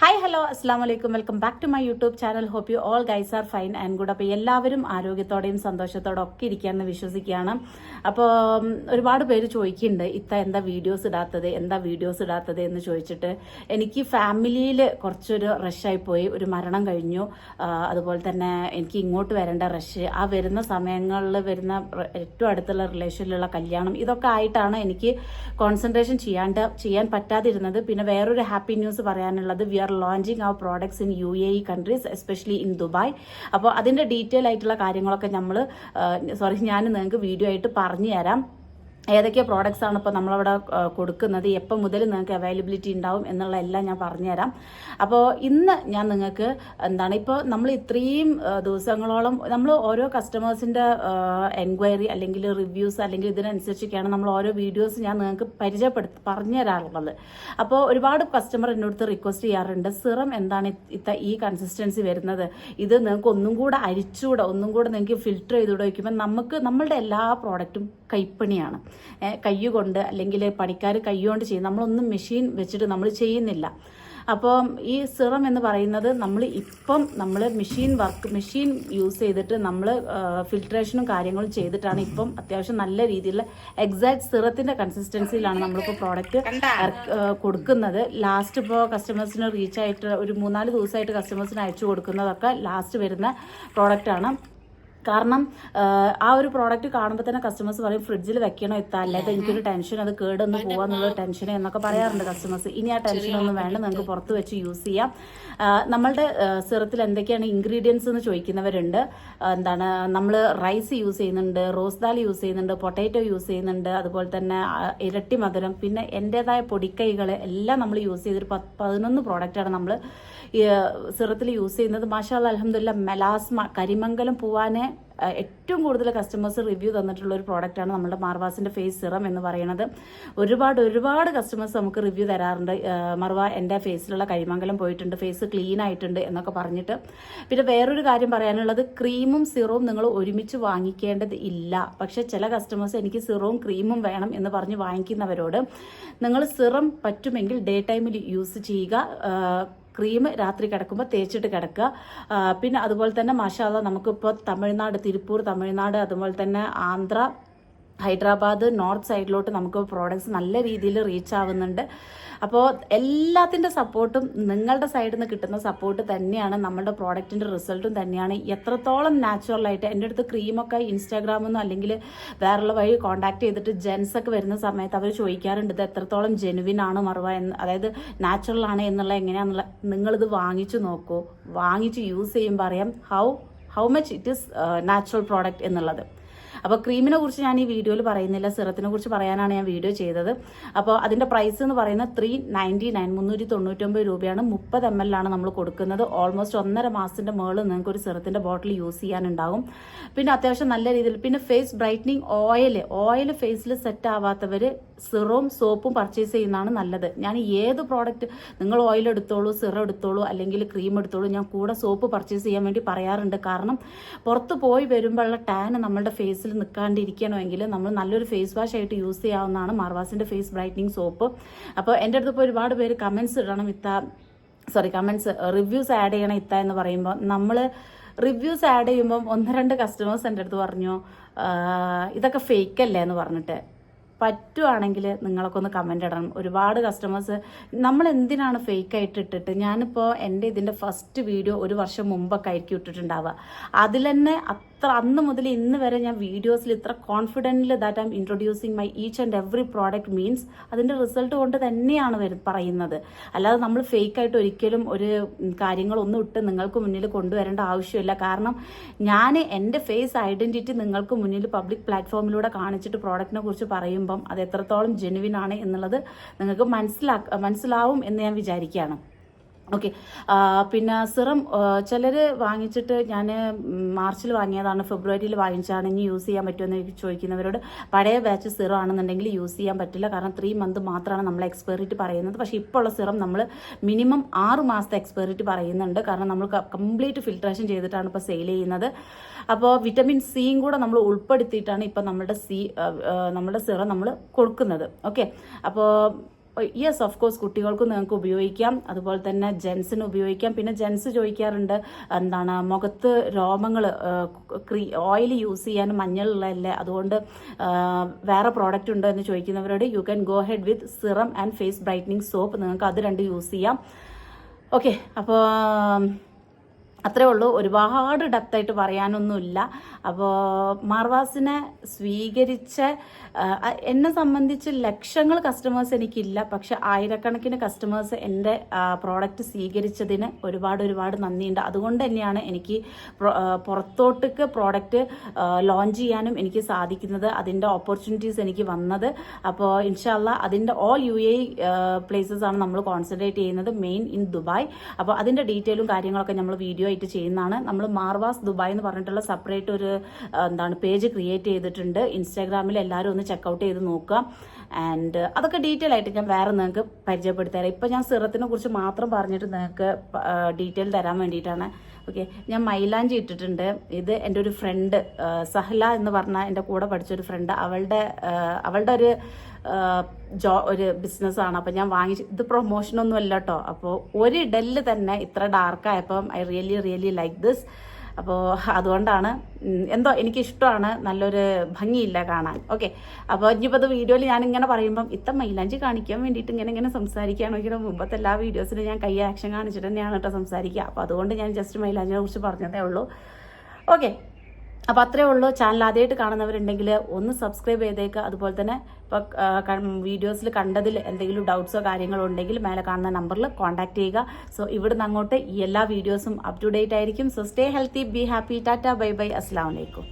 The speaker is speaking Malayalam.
ഹായ് ഹലോ അസ്സാം വലൈക്കും welcome back to my YouTube channel hope you all guys are fine and good അപ്പോൾ എല്ലാവരും ആരോഗ്യത്തോടെയും സന്തോഷത്തോടെ ഒക്കെ ഇരിക്കാമെന്ന് വിശ്വസിക്കുകയാണ് അപ്പോൾ ഒരുപാട് പേര് ചോദിക്കുന്നുണ്ട് ഇത്ത എന്താ വീഡിയോസ് ഇടാത്തത്? എന്താ വീഡിയോസ് ഇടാത്തത്? എന്ന് ചോദിച്ചിട്ട് എനിക്ക് ഫാമിലിയിൽ കുറച്ചൊരു റഷായി പോയി. ഒരു മരണം കഴിഞ്ഞു. അതുപോലെ തന്നെ എനിക്ക് ഇങ്ങോട്ട് വരേണ്ട റഷ് ആ വരുന്ന സമയങ്ങളിൽ വരുന്ന ഏറ്റവും അടുത്തുള്ള റിലേഷനിലുള്ള കല്യാണം. ഇതൊക്കെ ആയിട്ടാണ് എനിക്ക് കോൺസെൻട്രേഷൻ ചെയ്യാണ്ട് ചെയ്യാൻ പറ്റാതിരുന്നത്. പിന്നെ വേറൊരു ഹാപ്പി ന്യൂസ് പറയാനുള്ളത് we are launching our products in U A E countries especially in Dubai അപ്പോൾ അതിന്റെ ഡീറ്റെയിൽ ആയിട്ടുള്ള കാര്യങ്ങളൊക്കെ നമ്മൾ സോറി ഞാൻ നിങ്ങൾക്ക് വീഡിയോ ആയിട്ട് പറഞ്ഞു തരാം. ഏതൊക്കെ പ്രോഡക്റ്റ്സ് ആണ് ഇപ്പോൾ നമ്മളവിടെ കൊടുക്കുന്നത്. എപ്പോൾ മുതൽ നിങ്ങൾക്ക് അവൈലബിലിറ്റി ഉണ്ടാവും എന്നുള്ള എല്ലാം ഞാൻ പറഞ്ഞുതരാം. അപ്പോൾ ഇന്ന് ഞാൻ നിങ്ങൾക്ക് എന്താണ് ഇപ്പോൾ നമ്മൾ ഇത്രയും ദിവസങ്ങളോളം നമ്മൾ ഓരോ കസ്റ്റമേഴ്സിന്റെ എൻക്വയറി അല്ലെങ്കിൽ റിവ്യൂസ് അല്ലെങ്കിൽ ഇതിനനുസരിച്ചൊക്കെയാണ് നമ്മൾ ഓരോ വീഡിയോസ് ഞാൻ നിങ്ങൾക്ക് പരിചയപ്പെടുത്തി പറഞ്ഞു തരാറുള്ളത് അപ്പോൾ ഒരുപാട് കസ്റ്റമർ എന്നോട് റിക്വസ്റ്റ് ചെയ്യാറുണ്ട്. സിറം എന്താണ് ഇത്- ഇത്ത ഈ കൺസിസ്റ്റൻസി വരുന്നത്? ഇത് നിങ്ങൾക്ക് ഒന്നും കൂടെ അരിച്ചുകൂടെ ഒന്നും കൂടെ നിങ്ങൾക്ക് ഫിൽറ്റർ ചെയ്തുകൂടെ? വയ്ക്കുമ്പോൾ നമുക്ക് നമ്മളുടെ എല്ലാ പ്രോഡക്റ്റും കൈപ്പണിയാണ്. കയ്യുകൊണ്ട് അല്ലെങ്കിൽ പണിക്കാർ കൈകൊണ്ട് ചെയ്യും. നമ്മളൊന്നും മെഷീൻ വെച്ചിട്ട് നമ്മൾ ചെയ്യുന്നില്ല. അപ്പോൾ ഈ സിറം എന്ന് പറയുന്നത് നമ്മൾ ഇപ്പം നമ്മൾ മെഷീൻ വർക്ക് മെഷീൻ യൂസ് ചെയ്തിട്ട് നമ്മൾ ഫിൽട്രേഷനും കാര്യങ്ങളും ചെയ്തിട്ടാണ് ഇപ്പം അത്യാവശ്യം നല്ല രീതിയിലുള്ള എക്സാക്ട് സിറത്തിന്റെ കൺസിസ്റ്റൻസിയിലാണ് നമ്മളിപ്പോൾ പ്രോഡക്റ്റ് കൊടുക്കുന്നത്. ലാസ്റ്റ് ഇപ്പോൾ കസ്റ്റമേഴ്സിന് റീച്ച് ആയിട്ട് ഒരു മൂന്നാൽ ദിവസമായിട്ട് കസ്റ്റമേഴ്സിന് അയച്ചു കൊടുക്കുന്നതൊക്കെ ലാസ്റ്റ് വരുന്ന പ്രോഡക്റ്റാണ് കാരണം ആ ഒരു പ്രോഡക്റ്റ് കാണുമ്പോൾ തന്നെ കസ്റ്റമേഴ്സ് പറയും ഫ്രിഡ്ജിൽ വെക്കണോ എത്താ അല്ലാതെ എനിക്കൊരു ടെൻഷൻ അത് കേടൊന്ന് പോവാന്നുള്ള ടെൻഷൻ എന്നൊക്കെ പറയാറുണ്ട് കസ്റ്റമേഴ്സ് ഇനി ആ ടെൻഷനൊന്നും വേണ്ട നിങ്ങൾക്ക് പുറത്ത് വെച്ച് യൂസ് ചെയ്യാം. നമ്മളുടെ സിറത്തിൽ എന്തൊക്കെയാണ് ഇൻഗ്രീഡിയൻസ് എന്ന് ചോദിക്കുന്നവരുണ്ട്. എന്താണ് നമ്മൾ റൈസ് യൂസ് ചെയ്യുന്നുണ്ട് റോസ് ദാൽ യൂസ് ചെയ്യുന്നുണ്ട് പൊട്ടാറ്റോ യൂസ് ചെയ്യുന്നുണ്ട് അതുപോലെ തന്നെ ഇരട്ടി മധുരം പിന്നെ എന്റെതായ പൊടിക്കൈകൾ എല്ലാം നമ്മൾ യൂസ് ചെയ്തൊരു പത്ത് പതിനൊന്ന് പ്രോഡക്റ്റാണ് നമ്മൾ സിറത്തിൽ യൂസ് ചെയ്യുന്നത്. മാഷാ അലഹമില്ല മെലാസ്മ കരിമംഗലം പൂവാനെ ഏറ്റവും കൂടുതൽ കസ്റ്റമേഴ്സ് റിവ്യൂ തന്നിട്ടുള്ള ഒരു പ്രോഡക്റ്റാണ് നമ്മുടെ മാർവാസിന്റെ ഫേസ് സിറം എന്ന് പറയുന്നത്. ഒരുപാട് ഒരുപാട് കസ്റ്റമേഴ്സ് നമുക്ക് റിവ്യൂ തരാറുണ്ട്. മറുവ എന്റെ ഫേസിലുള്ള കരിമംഗലം പോയിട്ടുണ്ട്. ഫേസ് ക്ലീൻ ആയിട്ടുണ്ട് എന്നൊക്കെ പറഞ്ഞിട്ട്. പിന്നെ വേറൊരു കാര്യം പറയാനുള്ളത് ക്രീമും സിറവും നിങ്ങൾ ഒരുമിച്ച് വാങ്ങിക്കേണ്ടത് ഇല്ല. പക്ഷെ ചില കസ്റ്റമേഴ്സ് എനിക്ക് സിറവും ക്രീമും വേണം എന്ന് പറഞ്ഞ് വാങ്ങിക്കുന്നവരോട് നിങ്ങൾ സിറം പറ്റുമെങ്കിൽ ഡേ ടൈമിൽ യൂസ് ചെയ്യുക. ക്രീം രാത്രി കിടക്കുമ്പോൾ തേച്ചിട്ട് കിടക്കുക. പിന്നെ അതുപോലെ തന്നെ മാഷാല്ല നമുക്കിപ്പോൾ തമിഴ്നാട് തിരുപ്പൂർ തമിഴ്നാട് അതുപോലെ തന്നെ ആന്ധ്ര ഹൈദരാബാദ് നോർത്ത് സൈഡിലോട്ട് നമുക്ക് പ്രോഡക്ട്സ് നല്ല രീതിയിൽ റീച്ച് ആവുന്നുണ്ട്. അപ്പോൾ എല്ലാത്തിന്റെ സപ്പോർട്ടും നിങ്ങളുടെ സൈഡിൽ നിന്ന് കിട്ടുന്ന സപ്പോർട്ട് തന്നെയാണ് നമ്മുടെ പ്രോഡക്റ്റിന്റെ റിസൾട്ടും തന്നെയാണ്. എത്രത്തോളം നാച്ചുറലായിട്ട് എന്റെ അടുത്ത് ക്രീമൊക്കെ ഇൻസ്റ്റാഗ്രാമെന്നോ അല്ലെങ്കിൽ വേറെയുള്ള വഴി കോൺടാക്ട് ചെയ്തിട്ട് ജെൻസ് ഒക്കെ വരുന്ന സമയത്ത് അവർ ചോദിക്കാറുണ്ട് ഇത് എത്രത്തോളം ജെനുവിൻ ആണ് മറുവ എന്ന്? അതായത് നാച്ചുറൽ ആണ് എന്നുള്ള എങ്ങനെയാണെന്നുള്ള നിങ്ങളിത് വാങ്ങിച്ചു നോക്കൂ. വാങ്ങിച്ച് യൂസ് ചെയ്യുമ്പോൾ അറിയാം how how much it is natural product എന്നുള്ളത്. അപ്പോൾ ക്രീമിനെ കുറിച്ച് ഞാൻ ഈ വീഡിയോയിൽ പറയുന്നില്ല. സിറത്തിനെ കുറിച്ച് പറയാനാണ് ഞാൻ വീഡിയോ ചെയ്തത്. അപ്പോൾ അതിന്റെ പ്രൈസ് എന്ന് പറയുന്നത് ത്രീ നയന്റി നയൻ മുന്നൂറ്റി തൊണ്ണൂറ്റൊമ്പത് രൂപയാണ് മുപ്പത് എം ആണ് നമ്മൾ കൊടുക്കുന്നത്. ഓൾമോസ്റ്റ് ഒന്നര മാസത്തിന്റെ മുകളിൽ നിങ്ങൾക്ക് ഒരു സിറത്തിന്റെ ബോട്ടിൽ യൂസ് ചെയ്യാനുണ്ടാകും പിന്നെ അത്യാവശ്യം നല്ല രീതിയിൽ പിന്നെ ഫേസ് ബ്രൈറ്റനിങ് ഓയിൽ ഓയിൽ ഫേസിൽ സെറ്റ് ആവാത്തവർ സിറവും സോപ്പും പർച്ചേസ് ചെയ്യുന്നതാണ് നല്ലത്. ഞാൻ ഏത് പ്രോഡക്റ്റ് നിങ്ങൾ ഓയിൽ എടുത്തോളൂ സിറം എടുത്തോളൂ അല്ലെങ്കിൽ ക്രീം എടുത്തോളൂ ഞാൻ കൂടെ സോപ്പ് പർച്ചേസ് ചെയ്യാൻ വേണ്ടി പറയാറുണ്ട്. കാരണം പുറത്ത് പോയി വരുമ്പോഴുള്ള ടാൻ നമ്മളുടെ ഫേസിൽ നിൽക്കാണ്ടിരിക്കണമെങ്കിൽ നമ്മൾ നല്ലൊരു ഫേസ് വാഷ് ആയിട്ട് യൂസ് ചെയ്യാവുന്നതാണ് മാർവാസിന്റെ ഫേസ് ബ്രൈറ്റനിങ് സോപ്പ് അപ്പോൾ എന്റെ അടുത്ത് ഇപ്പോൾ ഒരുപാട് പേര് കമൻസ് ഇടണം ഇത്ത സോറി കമൻസ് റിവ്യൂസ് ആഡ് ചെയ്യണം ഇത്ത എന്ന് പറയുമ്പോൾ നമ്മൾ റിവ്യൂസ് ആഡ് ചെയ്യുമ്പം ഒന്ന് രണ്ട് കസ്റ്റമേഴ്സ് എന്റെ അടുത്ത് പറഞ്ഞു ഇതൊക്കെ ഫേക്ക് അല്ലേ എന്ന് പറഞ്ഞിട്ട്. പറ്റുവാണെങ്കിൽ ഒന്ന് കമന്റ് ഇടണം. ഒരുപാട് കസ്റ്റമേഴ്സ് നമ്മൾ എന്തിനാണ് ഫേക്ക് ആയിട്ട് ഇട്ടിട്ട്? ഞാനിപ്പോൾ എന്റെ ഇതിന്റെ ഫസ്റ്റ് വീഡിയോ ഒരു വർഷം മുമ്പൊക്കെ ആയിരിക്കും ഇട്ടിട്ടുണ്ടാവുക. അതിൽ തന്നെ അത്ര അന്ന് മുതൽ ഇന്ന് വരെ ഞാൻ വീഡിയോസിൽ ഇത്ര കോൺഫിഡന്റിൽ that I'm introducing my each and every product means അതിന്റെ റിസൾട്ട് കൊണ്ട് തന്നെയാണ് പറയുന്നത്. അല്ലാതെ നമ്മൾ ഫേക്ക് ആയിട്ട് ഒരിക്കലും ഒരു കാര്യങ്ങളൊന്നും ഇട്ട് നിങ്ങൾക്ക് മുന്നിൽ കൊണ്ടുവരേണ്ട ആവശ്യമില്ല. കാരണം ഞാൻ എന്റെ ഫേസ് ഐഡന്റിറ്റി നിങ്ങൾക്ക് മുന്നിൽ പബ്ലിക് പ്ലാറ്റ്ഫോമിലൂടെ കാണിച്ചിട്ട് പ്രോഡക്റ്റിനെ കുറിച്ച് പറയുമ്പം അത് എത്രത്തോളം ജെനുവിൻ ആണ് എന്നുള്ളത് നിങ്ങൾക്ക് മനസ്സിലാ മനസ്സിലാവും എന്ന് ഞാൻ വിചാരിക്കുകയാണ്. ഓക്കെ പിന്നെ സിറം ചിലർ വാങ്ങിച്ചിട്ട് ഞാൻ മാർച്ചിൽ വാങ്ങിയതാണ് ഫെബ്രുവരിയിൽ വാങ്ങിച്ചാണ് ഇനി യൂസ് ചെയ്യാൻ പറ്റുമെന്ന് ചോദിക്കുന്നവരോട് പഴയ ബാച്ച് സിറം ആണെന്നുണ്ടെങ്കിൽ യൂസ് ചെയ്യാൻ പറ്റില്ല കാരണം ത്രീ മന്ത് മാത്രമാണ് നമ്മൾ എക്സ്പയറിറ്റി പറയുന്നത്. പക്ഷേ ഇപ്പോൾ ഉള്ള സിറം നമ്മൾ മിനിമം ആറ് മാസത്തെ എക്സ്പയറിറ്റി പറയുന്നുണ്ട് കാരണം നമ്മൾ കംപ്ലീറ്റ് ഫിൽട്രേഷൻ ചെയ്തിട്ടാണ് ഇപ്പോൾ സെയിൽ ചെയ്യുന്നത്. അപ്പോൾ വിറ്റമിൻ സിയും കൂടെ നമ്മൾ ഉൾപ്പെടുത്തിയിട്ടാണ് ഇപ്പോൾ നമ്മുടെ സി നമ്മുടെ സിറം നമ്മൾ കൊടുക്കുന്നത്. ഓക്കെ അപ്പോൾ യെസ് ഓഫ് കോഴ്സ് കുട്ടികൾക്കും നിങ്ങൾക്ക് ഉപയോഗിക്കാം. അതുപോലെ തന്നെ ജെൻസിന് ഉപയോഗിക്കാം. പിന്നെ ജെൻസ് ചോദിക്കാറുണ്ട് എന്താണ് മുഖത്ത് രോമങ്ങൾ ഓയിൽ യൂസ് ചെയ്യാനും മഞ്ഞളുള്ളതല്ലേ? അതുകൊണ്ട് വേറെ പ്രോഡക്റ്റ് ഉണ്ടോ എന്ന് ചോദിക്കുന്നവരോട് you can go head with serum and face brightening soap നിങ്ങൾക്ക് അത് രണ്ട് യൂസ് ചെയ്യാം. ഓക്കെ അപ്പോൾ അത്രേ ഉള്ളൂ. ഒരുപാട് ഡെപ്തായിട്ട് പറയാനൊന്നുമില്ല. അപ്പോൾ മാർവാസിനെ സ്വീകരിച്ച എന്നെ സംബന്ധിച്ച് ലക്ഷങ്ങൾ കസ്റ്റമേഴ്സ് എനിക്കില്ല. പക്ഷെ ആയിരക്കണക്കിന് കസ്റ്റമേഴ്സ് എന്റെ പ്രോഡക്റ്റ് സ്വീകരിച്ചതിന് ഒരുപാട് ഒരുപാട് നന്ദിയുണ്ട്. അതുകൊണ്ട് തന്നെയാണ് എനിക്ക് പുറത്തോട്ടേക്ക് പ്രോഡക്റ്റ് ലോഞ്ച് ചെയ്യാനും എനിക്ക് സാധിക്കുന്നത്. അതിന്റെ ഓപ്പർച്യൂണിറ്റീസ് എനിക്ക് വന്നത്. അപ്പോൾ ഇൻഷാല്ല അതിന്റെ ഓൾ യു എ പ്ലേസസ് ആണ് നമ്മൾ കോൺസെൻട്രേറ്റ് ചെയ്യുന്നത്. മെയിൻ ഇൻ ദുബായ് അപ്പോൾ അതിന്റെ ഡീറ്റെയിലും കാര്യങ്ങളൊക്കെ നമ്മൾ വീഡിയോ ആയിട്ട് ചെയ്യുന്നതാണ്. നമ്മൾ മാർവാസ് ദുബായ് എന്ന് പറഞ്ഞിട്ടുള്ള സെപ്പറേറ്റ് ഒരു എന്താണ് പേജ് ക്രിയേറ്റ് ചെയ്തിട്ടുണ്ട്. ഇൻസ്റ്റാഗ്രാമിൽ എല്ലാവരും ഒന്ന് ചെക്കൗട്ട് ചെയ്ത് നോക്കുക. ആൻഡ് അതൊക്കെ ഡീറ്റെയിൽ ആയിട്ട് ഞാൻ വേറെ നിങ്ങൾക്ക് പരിചയപ്പെടുത്തരാം ഇപ്പം ഞാൻ സിറത്തിനെ കുറിച്ച് മാത്രം പറഞ്ഞിട്ട് നിങ്ങൾക്ക് ഡീറ്റെയിൽ തരാൻ വേണ്ടിയിട്ടാണ്. ഓക്കെ ഞാൻ മൈലാഞ്ചി ഇട്ടിട്ടുണ്ട്. ഇത് എന്റെ ഒരു ഫ്രണ്ട് സഹല എന്ന് പറഞ്ഞ എന്റെ കൂടെ പഠിച്ചൊരു ഫ്രണ്ട് അവളുടെ അവളുടെ ഒരു ജോ ഒരു ബിസിനസ്സാണ് അപ്പോൾ ഞാൻ വാങ്ങിച്ച് ഇത് പ്രൊമോഷനൊന്നും അല്ല കേട്ടോ അപ്പോൾ ഒരു ഇടലിൽ തന്നെ ഇത്ര ഡാർക്കായപ്പം I really really like this അപ്പോൾ അതുകൊണ്ടാണ് എന്തോ എനിക്ക് ഇഷ്ടമാണ് നല്ലൊരു ഭംഗിയില്ല കാണാൻ. ഓക്കെ അപ്പോൾ ഇനിയിപ്പോൾ അത് വീഡിയോയിൽ ഞാൻ ഇങ്ങനെ പറയുമ്പം ഇത്ത മൈലാഞ്ചി കാണിക്കാൻ വേണ്ടിയിട്ട് ഇങ്ങനെ ഇങ്ങനെ സംസാരിക്കുകയാണെങ്കിലും മുമ്പത്തെ എല്ലാ വീഡിയോസിലും ഞാൻ കൈ ആക്ഷൻ കാണിച്ചിട്ട് തന്നെയാണ് കേട്ടോ സംസാരിക്കുക. അപ്പോൾ അതുകൊണ്ട് ഞാൻ ജസ്റ്റ് മൈലാഞ്ചിനെ കുറിച്ച് പറഞ്ഞതേ ഉള്ളൂ. ഓക്കെ അപ്പോൾ അത്രേ ഉള്ളൂ. ചാനൽ ആദ്യമായിട്ട് കാണുന്നവരുണ്ടെങ്കിൽ ഒന്ന് സബ്സ്ക്രൈബ് ചെയ്തേക്കുക അതുപോലെ തന്നെ ഇപ്പോൾ വീഡിയോസിൽ കണ്ടതിൽ എന്തെങ്കിലും ഡൗട്ട്സോ കാര്യങ്ങളോ ഉണ്ടെങ്കിൽ മേലെ കാണുന്ന നമ്പറിൽ കോൺടാക്ട് ചെയ്യുക. സോ ഇവിടുന്ന് അങ്ങോട്ട് ഈ എല്ലാ വീഡിയോസും അപ് ടു ഡേറ്റ് ആയിരിക്കും. So stay healthy be happy tata bye bye അസ്സാം വലൈക്കും